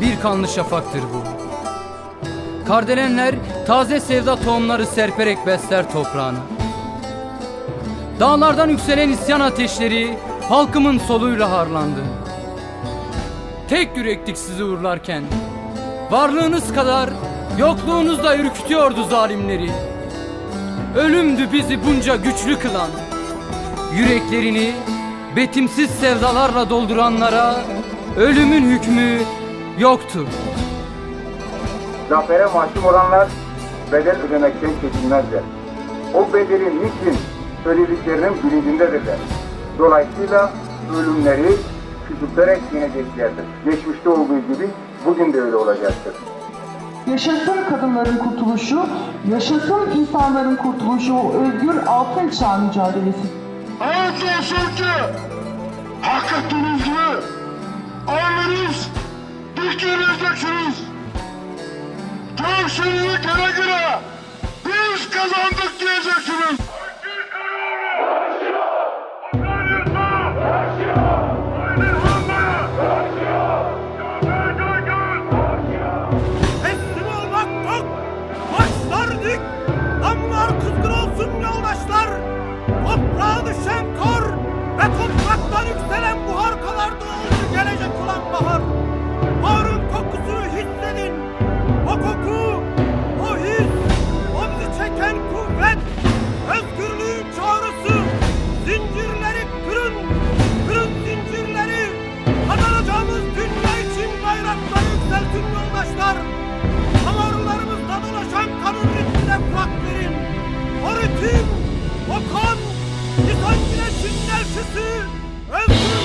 bir kanlı şafaktır bu. Kardelenler taze sevda tohumları serperek besler toprağını. Dağlardan yükselen isyan ateşleri halkımın soluyla harlandı. Tek yürektik sizi uğurlarken. Varlığınız kadar yokluğunuz da ürkütüyordu zalimleri. Ölümdü bizi bunca güçlü kılan. Yüreklerini betimsiz sevdalarla dolduranlara ölümün hükmü yoktur. Zafere mahkum olanlar bedel ödemekten çekinmezler. O bedelin niçin söylediklerinin bilincindedirler. Dolayısıyla ölümleri küçülterek yeneceklerdir. Geçmişte olduğu gibi bugün de öyle olacaktır. Yaşasın kadınların kurtuluşu, yaşasın insanların kurtuluşu, o özgür altın çağ mücadelesi. Evet olsun ki hak ettiğiniz gibi alnınız dik yürüyeceksiniz. Göğsünüzü göre göre biz kazandık diyeceksiniz. Düşen kor ve topraktan yükselen buhar kadar da gelecek olan bahar. İnsan güneşin elçisi, ve